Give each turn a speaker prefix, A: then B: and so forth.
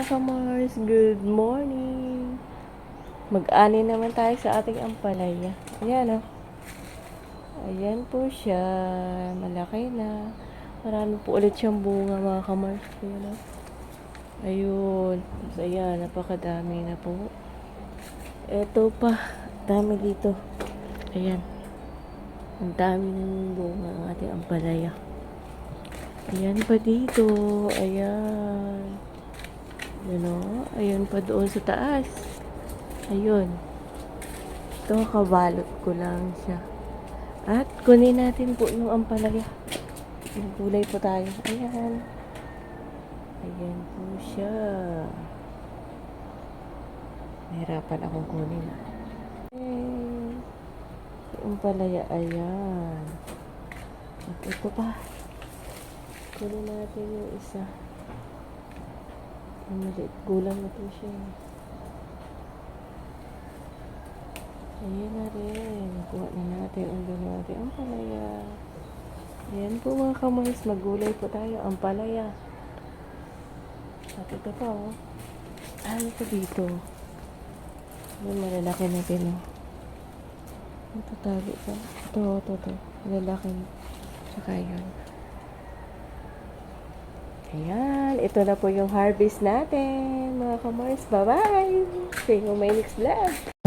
A: mga kamars, good morning. Mag-ani naman tayo sa ating ampalaya. Ayan oh. Ayan po siya. Malaki na. Marami po ulit siyang bunga mga kamars. Ayan oh. Ayun. So, ayan, napakadami na po. Eto pa. Dami dito. Ayan. Ang dami ng bunga ng ating ampalaya. Ayan pa dito. Ayan. Ayan o. Ayan pa doon sa taas. Ayun. Ito, kabalot ko lang siya. At kunin natin po yung ampalaya. Yung gulay po tayo. Ayan. Ayan po siya. Nahirapan akong kunin. Ayan. Yung ampalaya, ayan. At ito pa. Kunin natin yung isa. Maliit. Gulang na po siya. Ayan na rin. Kuha na natin ang natin ang palaya. Ayan po mga kamars. Magulay po tayo. Ang palaya. At ito pa oh. Ano ito dito? Yung malalaki natin oh. Ito tali pa. Ito, ito, ito. Malalaki. Tsaka yun. Ayan, ito na po yung harvest natin, mga kamars. Bye-bye! See you on my next vlog.